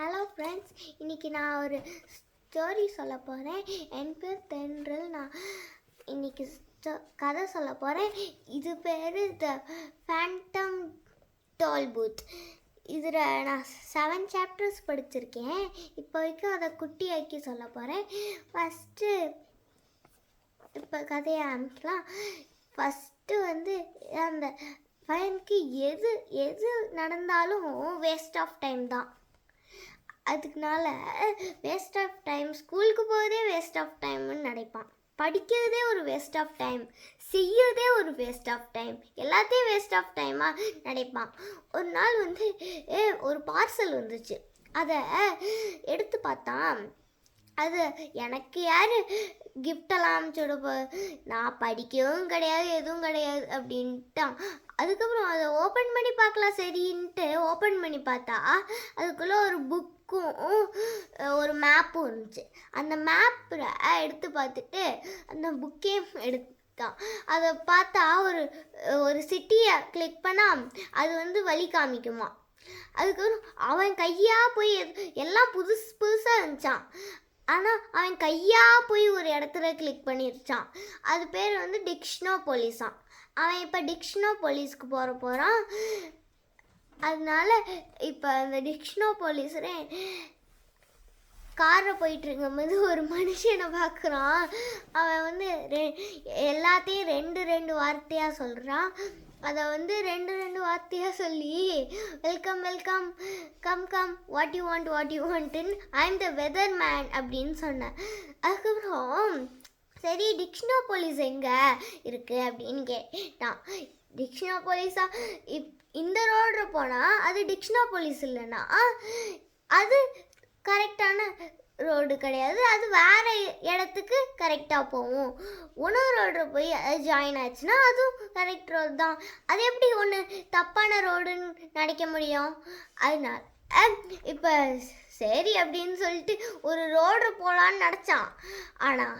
Hello friends இன்றைக்கி நான் ஒரு ஸ்டோரி சொல்ல போகிறேன் என் பேர் தென்றல். நான் இன்னைக்கு கதை சொல்ல போகிறேன் இது பேர் த ஃபேண்டம் டோல்பூத் இதில் நான் செவன் சாப்டர்ஸ் படிச்சிருக்கேன். இப்போ வரைக்கும் அதை குட்டியாக்கி சொல்ல போகிறேன் ஃபஸ்ட்டு இப்போ கதையை ஆரம்பிக்கலாம். ஃபஸ்ட்டு வந்து அந்த பையனுக்கு எது எது நடந்தாலும் வேஸ்ட் ஆஃப் டைம் தான். அதுக்குனால வேஸ்ட் ஆஃப் டைம் ஸ்கூலுக்கு போகிறதே வேஸ்ட் ஆஃப் டைம்னு நினைப்பான். படிக்கிறதே ஒரு வேஸ்ட் ஆஃப் டைம் செய்யறதே ஒரு வேஸ்ட் ஆஃப் டைம் எல்லாத்தையும் வேஸ்ட் ஆஃப் டைமாக நினைப்பான். ஒரு நாள் வந்து ஏ, ஒரு பார்சல் வந்துச்சு. அதை எடுத்து பார்த்தான். அது எனக்கு யார் கிஃப்டெல்லாம் அமுச்சு விட நான் படிக்கவும் கிடையாது எதுவும் கிடையாது அப்படின்ட்டான். அதுக்கப்புறம் அதை ஓப்பன் பண்ணி பார்க்கலாம் சரின்ட்டு ஓப்பன் பண்ணி பார்த்தா அதுக்குள்ளே ஒரு புக்கும் ஒரு மேப்பும் இருந்துச்சு. அந்த மேப்பில் எடுத்து பார்த்துட்டு அந்த புக்கையும் எடுத்தான். அதை பார்த்தா ஒரு ஒரு சிட்டியை கிளிக் பண்ணால் அது வந்து வழி காமிக்குமா அதுக்கப்புறம் அவன் கையாக போய் எல்லாம் புதுசு புதுசாக இருந்துச்சான் ஆனால் அவன் கையாக போய் ஒரு இடத்துல கிளிக் பண்ணிருச்சான் அது பேர் வந்து டிக்ஷனோ போலீஸான் அவன் இப்போ டிக்ஷனோ போலீஸ்க்கு போகிற போகிறான் அதனால இப்போ அந்த டிக்ஷனோ போலீஸரே காரில் போயிட்டு இருக்கும்போது ஒரு மனுஷனை பார்க்குறான் அவன் வந்து ரெ எல்லாத்தையும் ரெண்டு ரெண்டு வார்த்தையாக சொல்கிறான் அதை வந்து ரெண்டு ரெண்டு வார்த்தையாக சொல்லி welcome welcome come come what you want what you வாண்ட்டுன்னு I am the weather man அப்படின்னு சொன்னேன். அதுக்கப்புறம் சரி டிக்ஷனோ போலீஸ் எங்கே இருக்குது அப்படின்னு கேட்டான். டிக்ஷனோ போலீஸா இப் இந்த ரோடில் போனால் அது டிக்ஷனோ போலீஸ் இல்லைன்னா அது கரெக்டான ரோடு கிடையாது. அது வேற இடத்துக்கு கரெக்டாக போகும். உணவு ரோடு போய் அது ஜாயின் ஆச்சுன்னா அதுவும் கரெக்ட் ரோடு தான். அது எப்படி ஒன்று தப்பான ரோடுன்னு நினைக்க முடியும்? அதனால இப்போ சரி அப்படின்னு சொல்லிட்டு ஒரு ரோடு போகலான்னு நினச்சான். ஆனால்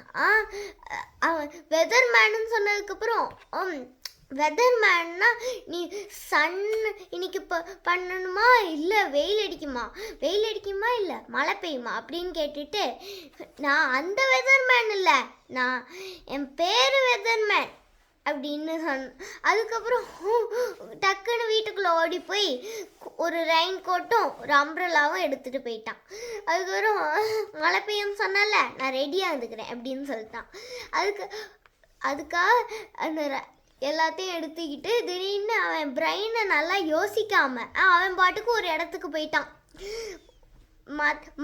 அவன் வெதர் மேனுன்னு சொன்னதுக்கப்புறம் வெதர்மேன்னா நீ சன் இன்னைக்கு இப்போ பண்ணணுமா இல்லை வெயில் அடிக்குமா? வெயில் அடிக்குமா இல்லை மழை பெய்யுமா? அப்படின்னு கேட்டுட்டு நான் அந்த வெதர் மேன் இல்லை நான் என் பேர் வெதர் மேன் அப்படின்னு சொன் அதுக்கப்புறம் டக்குன்னு வீட்டுக்குள்ளே ஓடி போய் ஒரு ரெயின் கோட்டும் ஒரு அம்ப்ரலாவும் எடுத்துகிட்டு போயிட்டான். அதுக்கப்புறம் மழை பெய்யும் சொன்னால நான் ரெடியாக இருந்துக்கிறேன் அப்படின்னு சொல்லிட்டான். அதுக்கு அதுக்காக அந்த எல்லாத்தையும் எடுத்துக்கிட்டு திடீர்னு அவன் பிரெயினை நல்லா யோசிக்காம அவன் பாட்டுக்கு ஒரு இடத்துக்கு போயிட்டான்.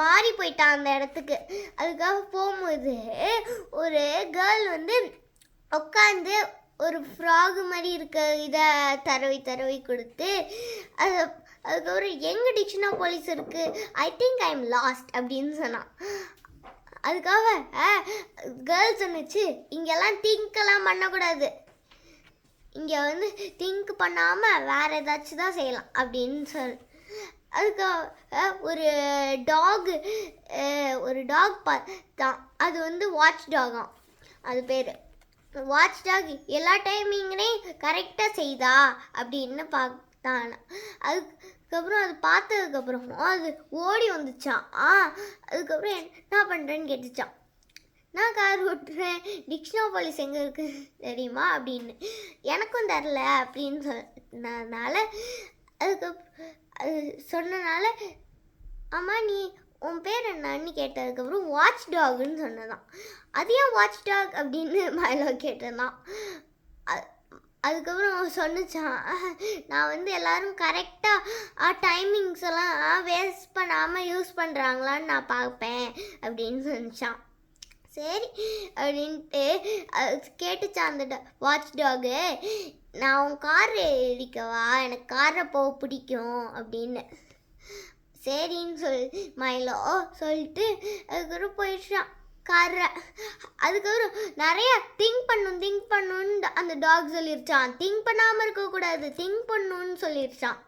மாறி போயிட்டான் அந்த இடத்துக்கு. அதுக்காக போகும்போது ஒரு கேர்ள் வந்து உட்காந்து ஒரு ஃப்ராக் மாதிரி இருக்க இதை தரவி தரவி கொடுத்து அது அதுக்கப்புறம் எங்கே டிக்ஷனா போலீஸ் இருக்குது I think I am lost அப்படின்னு சொன்னான். அதுக்காக கேர்ள்ஸ் சொன்னுச்சு இங்கெல்லாம் திங்க்கெல்லாம் பண்ணக்கூடாது. இங்கே வந்து திங்க் பண்ணாமல் வேறு ஏதாச்சும் தான் செய்யலாம் அப்படின்னு சொல் அதுக்கு ஒரு டாகு ஒரு டாக் தான் அது வந்து வாட்ச் டாகாம் அது பேர். வாட்ச் டாக் எல்லா டைமிங்லேயும் கரெக்டாக செய்தா அப்படின்னு பார்த்தான். அதுக்கப்புறம் அது பார்த்ததுக்கப்புறம் அது ஓடி வந்துச்சான் ஆ அதுக்கப்புறம் என்ன பண்ணுறேன்னு கேட்டுச்சான் நான் கார் ஓட்டுறேன். டிக்ஷனோபாலிஸ் எங்கே இருக்கு? தெரியுமா? அப்படின்னு. எனக்கும் தரல அப்படின்னு சொன்னதுனால அதுக்கு அது சொன்னனால அம்மா நீ உன் பேர் என்னன்னு கேட்டதுக்கப்புறம் வாட்ச் டாக்னு சொன்னதான். அது ஏன் வாட்ச் டாக் அப்படின்னு மயிலோ கேட்டதான் அதுக்கப்புறம் அவன் சொன்னுச்சான் நான் வந்து எல்லாரும் கரெக்டாக டைமிங்ஸ் எல்லாம் வேஸ்ட் பண்ணாமல் யூஸ் பண்ணுறாங்களான்னு நான் பார்ப்பேன் அப்படின்னு சொன்னிச்சான் சரி அப்படின்ட்டு அது கேட்டுச்சான் அந்த வாட்ச் டாகு நான் உன் கார் இடிக்கவா எனக்கு காரை போக பிடிக்கும் அப்படின்னு. சரின்னு சொல் மயிலோ சொல்லிட்டு அதுக்கப்புறம் போயிடுச்சான் காரை அதுக்கப்புறம் நிறைய திங்க் பண்ணும் திங்க் பண்ணுன்னு அந்த டாக் சொல்லிருச்சான். திங்க் பண்ணாமல் இருக்கக்கூடாது. திங்க் பண்ணணும்னு சொல்லிருச்சான்.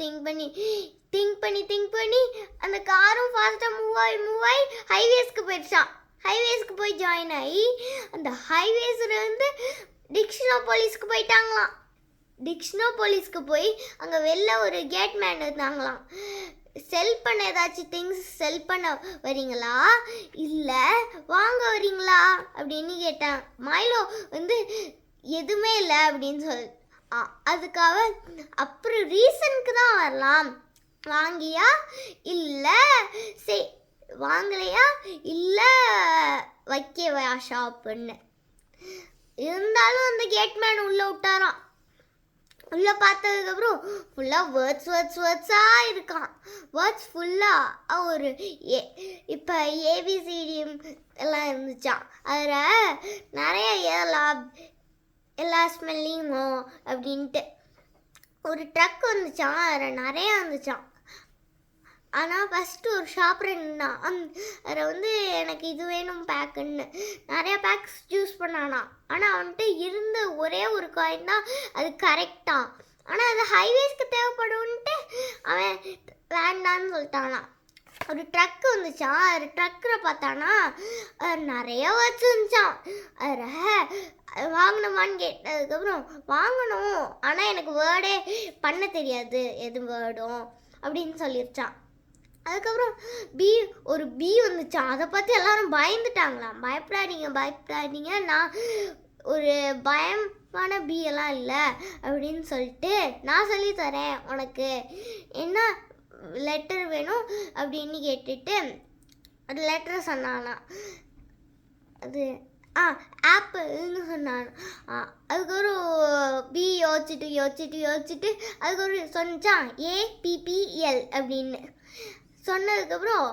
திங்க் பண்ணி திங்க் பண்ணி திங்க் பண்ணி அந்த காரும் ஃபாஸ்ட்டாக மூவ் ஆகி மூவ் ஆகி ஹைவேஸ்க்கு போயிடுச்சான். ஹைவேஸ்க்கு போய் ஜாயின் ஆகி அந்த ஹைவேஸில் வந்து டிக்ஷனோ போலீஸ்க்கு போயிட்டாங்களாம். டிக்ஷனோ போலீஸ்க்கு போய் அங்கே வெளில ஒரு கேட்மேன் இருந்தாங்களாம். செல் பண்ண ஏதாச்சும் திங்ஸ் செல் பண்ண வரீங்களா இல்லை வாங்க வரீங்களா அப்படின்னு கேட்டேன். மைலோ வந்து எதுவுமே இல்லை அப்படின்னு சொல் அதுக்காக அப்புறம் ரீசனுக்கு தான் வரலாம். வாங்கியா? இல்லை சே வாங்கலையா? இல்லை வைக்கவா ஷாப்புன்னு. இருந்தாலும் அந்த கேட்மேன் உள்ளே விட்டாராம். உள்ளே பார்த்ததுக்கப்புறம் ஃபுல்லாக வேர்ட்ஸ் வேர்ட்ஸ் வேர்ட்ஸாக இருக்கான். வேர்ட்ஸ் ஃபுல்லாக ஒரு ஏ இப்போ ஏபிசிடி எல்லாம் இருந்துச்சான் அதில் நிறைய எல்லா எல்லா ஸ்மெல்லிங்கும் அப்படின்ட்டு. ஒரு ட்ரக் வந்துச்சான் அதில் நிறையா வந்துச்சான் ஆனால் ஃபஸ்ட்டு ஒரு ஷாப் இருந்தான் அந் அதில் வந்து எனக்கு இது வேணும் பேக்குன்னு நிறையா பேக்ஸ் சூஸ் பண்ணானா. ஆனால் அவன்கிட்ட இருந்த ஒரே ஒரு காயின் தான் அது கரெக்டாக ஆனால் அது ஹைவேஸ்க்கு தேவைப்படும்ன்ட்டு அவன் வேண்டான்னு சொல்லிட்டானா. ஒரு ட்ரக் வந்துச்சான் ஒரு ட்ரக்கில் பார்த்தானா அது நிறைய வச்சுருந்துச்சான் இருந்துச்சான் அதில் வாங்கணுமான்னு கேட்டதுக்கப்புறம் வாங்கணும். ஆனால் எனக்கு வேர்டே பண்ண தெரியாது. எது வேர்டும் அப்படின்னு சொல்லிருச்சான் அதுக்கப்புறம் பி ஒரு பி வந்துச்சான் அதை பார்த்து எல்லாரும் பயந்துட்டாங்களாம். பயப்படாதீங்க பயப்படாதீங்க. நான் ஒரு பயமான பி எல்லாம் இல்லை அப்படின்னு சொல்லிட்டு நான் சொல்லி தரேன் உனக்கு. என்ன லெட்டர் வேணும் அப்படின்னு கேட்டுட்டு அது லெட்டர் சொன்னானா அது ஆ ஆப்பிள்னு சொன்னான் ஆ, அதுக்கப்புறம் பி யோசிச்சுட்டு யோசிச்சுட்டு யோசிச்சுட்டு அதுக்கப்புறம் ஒரு சொன்னான் ஏபிபிஎல் அப்படின்னு. சொன்னதுக்கப்புறம்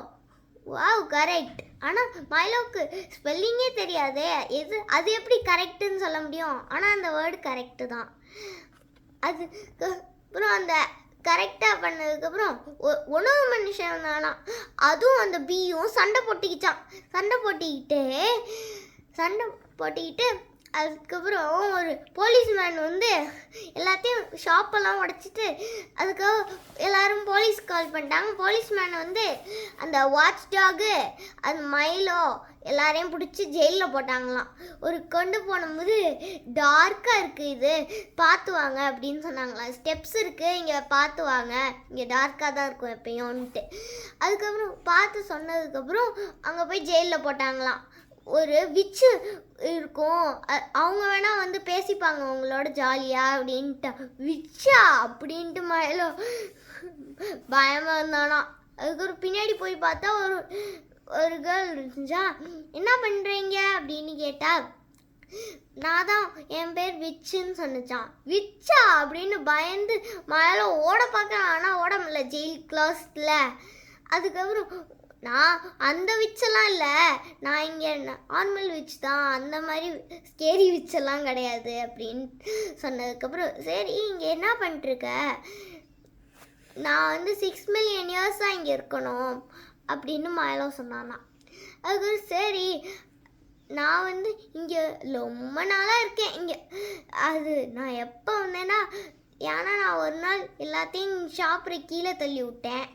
வாவ் கரெக்ட் ஆனால் மைலோவுக்கு ஸ்பெல்லிங்கே தெரியாதே. எது அது எப்படி கரெக்டுன்னு சொல்ல முடியும்? ஆனால் அந்த வேர்டு கரெக்டு தான். அதுக்கப்புறம் அந்த கரெக்டாக பண்ணதுக்கப்புறம் ஒ- உணவு மனுஷன் தானா அதுவும் அந்த பியும் சண்டை போட்டிக்கிச்சான். சண்டை போட்டிக்கிட்டு சண்டை போட்டிக்கிட்டு அதுக்கப்புறம் ஒரு போலீஸ்மேன் வந்து எல்லாத்தையும் ஷாப்பெல்லாம் உடைச்சிட்டு அதுக்காக எல்லாரும் போலீஸ் கால் பண்ணிட்டாங்க. போலீஸ்மேன் வந்து அந்த வாட்ச் டாகு அந்த மயிலோ எல்லாரையும் பிடிச்சி ஜெயிலில் போட்டாங்களாம். ஒரு கொண்டு போனபோது டார்க்காக இருக்குது இது பார்த்து வாங்க அப்படின்னு சொன்னாங்களாம். ஸ்டெப்ஸ் இருக்குது இங்கே பார்த்து வாங்க. இங்கே டார்க்காக தான் இருக்கும் எப்பயும்ன்ட்டு. அதுக்கப்புறம் பார்த்து சொன்னதுக்கப்புறம் அங்கே போய் ஜெயிலில் போட்டாங்களாம். ஒரு விச்சு இருக்கும். அவங்க வேணா வந்து பேசிப்பாங்க உங்களோட ஜாலியாக அப்படின்ட்டு. விச்சா அப்படின்ட்டு மேலே பயமாக இருந்தானா. அதுக்கு ஒரு பின்னாடி போய் பார்த்தா ஒரு ஒரு கேர்ள் இருந்துச்சா. என்ன பண்ணுறீங்க அப்படின்னு கேட்டால் நான் தான் என் பேர் விச்சுன்னு சொன்னிச்சான் விச்சா அப்படின்னு பயந்து மேலே ஓட பார்க்க ஆனால் ஓட முடியல. ஜெயில் க்ளாஸில் அதுக்கப்புறம் நான் அந்த விச்செல்லாம் இல்லை. நான் இங்கே நார்மல் விச் தான். அந்த மாதிரி ஸ்கேரி விச்செல்லாம் கிடையாது அப்படின்னு சொன்னதுக்கப்புறம் சரி இங்கே என்ன பண்ணிட்டுருக்க நான் வந்து சிக்ஸ் மில்லியன் இயர்ஸ் தான் இங்கே இருக்கணும் அப்படின்னு மாயலோ சொன்னானா. அதுக்கு சரி நான் வந்து இங்கே ரொம்ப நாளாக இருக்கேன். இங்கே அது நான் எப்போ வந்தேன்னா ஏன்னா நான் ஒரு நாள் எல்லாத்தையும் ஷாப்பில் கீழே தள்ளி விட்டேன்.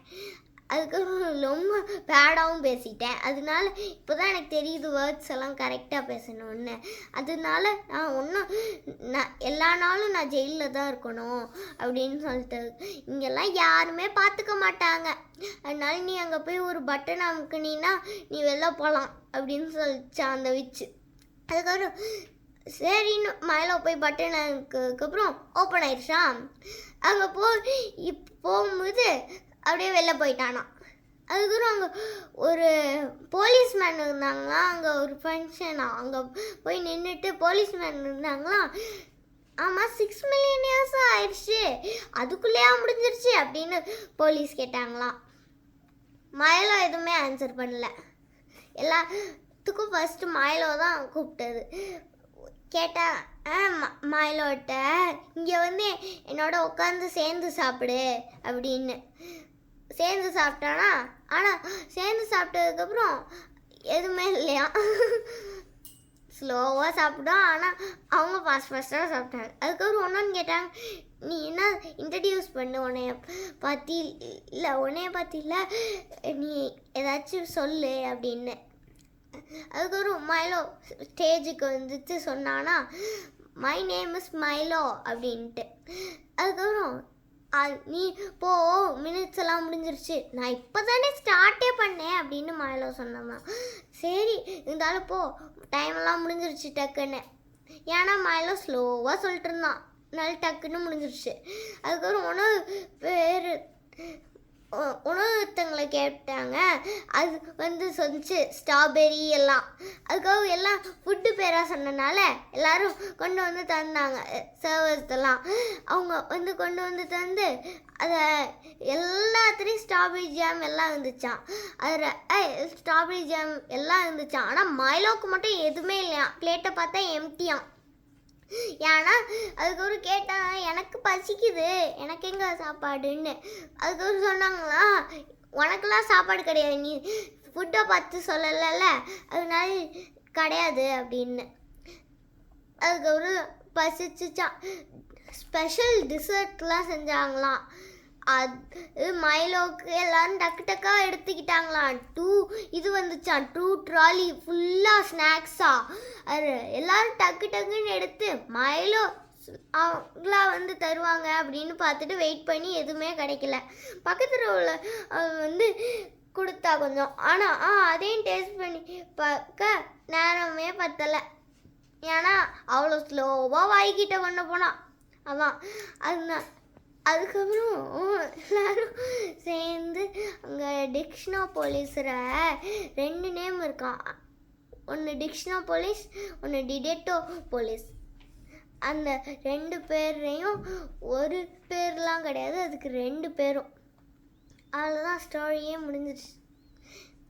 அதுக்கப்புறம் ரொம்ப பேடாகவும் பேசிட்டேன். அதனால இப்போ தான் எனக்கு தெரியுது வேர்ட்ஸ் எல்லாம் கரெக்டாக பேசணும்னு. அதனால நான் ஒன்றும் நான் எல்லா நாளும் நான் ஜெயிலில் தான் இருக்கணும் அப்படின்னு சொல்லிட்டு இங்கெல்லாம் யாருமே பார்த்துக்க மாட்டாங்க. அதனால நீ அங்கே போய் ஒரு பட்டன் அமுக்குனா நீ வெளில போகலாம் அப்படின்னு சொல்லிச்சான் அந்த விச்சு அதுக்கப்புறம் சரின்னு மேலே போய் பட்டன் அதுக்கப்புறம் ஓப்பன் ஆயிடுச்சா? அங்கே போ இப்போ போகும்போது அப்படியே வெளில போயிட்டானா அதுக்கப்புறம் அங்கே ஒரு போலீஸ்மேன் இருந்தாங்களா அங்கே ஒரு ஃபங்க்ஷனா அங்கே போய் நின்றுட்டு போலீஸ்மேன் இருந்தாங்களா ஆமாம் சிக்ஸ் மில்லியன் இயர்ஸ் ஆயிடுச்சு. அதுக்குள்ளேயா முடிஞ்சிருச்சு அப்படின்னு போலீஸ் கேட்டாங்களாம். மயிலோ எதுவுமே ஆன்சர் பண்ணல. எல்லாத்துக்கும் ஃபஸ்ட்டு மயிலோ தான் கூப்பிட்டது. கேட்டால் ஆ மயிலோட்ட இங்கே வந்து என்னோட உட்காந்து சேர்ந்து சாப்பிடு அப்படின்னு. சேர்ந்து சாப்பிட்டானா? ஆனால் சேர்ந்து சாப்பிட்டதுக்கப்புறம் எதுவுமே இல்லையா? ஸ்லோவாக சாப்பிட்டோம் ஆனால் அவங்க ஃபாஸ்ட் ஃபாஸ்ட்டாக சாப்பிட்டாங்க. அதுக்கப்புறம் ஒன்றுன்னு கேட்டாங்க நீ என்ன இன்ட்ரடியூஸ் பண்ணு உன்னைய பற்றி இல்லை உன்னைய பற்றி இல்லை நீ ஏதாச்சும் சொல்லு அப்படின்னு. அதுக்கப்புறம் மைலோ ஸ்டேஜுக்கு வந்துட்டு சொன்னானா மை நேம் இஸ் மைலோ அப்படின்ட்டு. அதுக்கப்புறம் நீ போ மினிட்ஸ் எல்லாம் முடிஞ்சிருச்சு. நான் இப்போ தானே ஸ்டார்ட்டே பண்ணேன் அப்படின்னு மைலோ சொன்னம்மா சரி இருந்தாலும் போ டைம் எல்லாம் முடிஞ்சிருச்சு டக்குன்னு. ஏன்னா மைலோ ஸ்லோவாக சொல்லிட்டு இருந்தான். நல்ல டக்குன்னு முடிஞ்சிருச்சு. அதுக்கப்புறம் உணவு பேர் உணவகத்தங்களை கேட்டாங்க. அது வந்து சொன்னிச்சு ஸ்ட்ராபெரி எல்லாம். அதுக்காக எல்லாம் ஃபுட்டு பேராக சொன்னனால எல்லாரும் கொண்டு வந்து தந்தாங்க சர்வர்ஸ் எல்லாம் அவங்க வந்து கொண்டு வந்து தந்து அதை எல்லாத்துலேயும் ஸ்ட்ராபெரி ஜாம் எல்லாம் இருந்துச்சான் அதில் ஸ்ட்ராபெரி ஜாம் எல்லாம் இருந்துச்சான் ஆனால் மைலோக்கு மட்டும் எதுவுமே இல்லையா பிளேட்டை பார்த்தா எம்டியான் ஏன்னா அதுக்கப்புறம் கேட்டாங்க எனக்கு பசிக்குது. எனக்கு எங்க சாப்பாடுன்னு? அதுக்கப்புறம் சொன்னாங்களா உனக்கெல்லாம் சாப்பாடு கிடையாது. நீ ஃபுட்டை பார்த்து சொல்லலைல்ல. அதனால கிடையாது அப்படின்னு. அதுக்கப்புறம் பசிச்சுச்சான் ஸ்பெஷல் டிசர்ட்லாம் செஞ்சாங்களாம். அது மைலோக்கு எல்லாரும் டக்கு டக்கா எடுத்துக்கிட்டாங்களாம். டூ இது வந்துச்சான் டூ ட்ராலி ஃபுல்லாக ஸ்நாக்ஸா. அது எல்லாரும் டக்கு டக்குன்னு எடுத்து மைலோ அவங்களா வந்து தருவாங்க அப்படின்னு பார்த்துட்டு வெயிட் பண்ணி எதுவுமே கிடைக்கல. பக்கத்தில் உள்ள வந்து கொடுத்தா கொஞ்சம். ஆனால் ஆ அதையும் டேஸ்ட் பண்ணி பார்க்க நேரமே பத்தலை. ஏன்னா அவ்வளோ ஸ்லோவாக வாய்க்கிட்ட கொண்டு போனான் அதான். அதுதான் அதுக்கப்புறம் எல்லாரும் சேர்ந்து அங்கே டிக்ஷனா போலீஸில் ரெண்டு நேம் இருக்கான் ஒன்று டிக்ஷனா போலீஸ் ஒன்று டிடெக்டோ போலீஸ் அந்த ரெண்டு பேரையும் ஒரு பேர்லாம் கிடையாது அதுக்கு ரெண்டு பேரும். அவ்வளோதான் ஸ்டோரியே முடிஞ்சிடுச்சு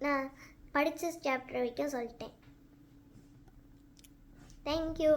நான் படித்த சாப்டர் வரைக்கும் சொல்லிட்டேன். தேங்க்யூ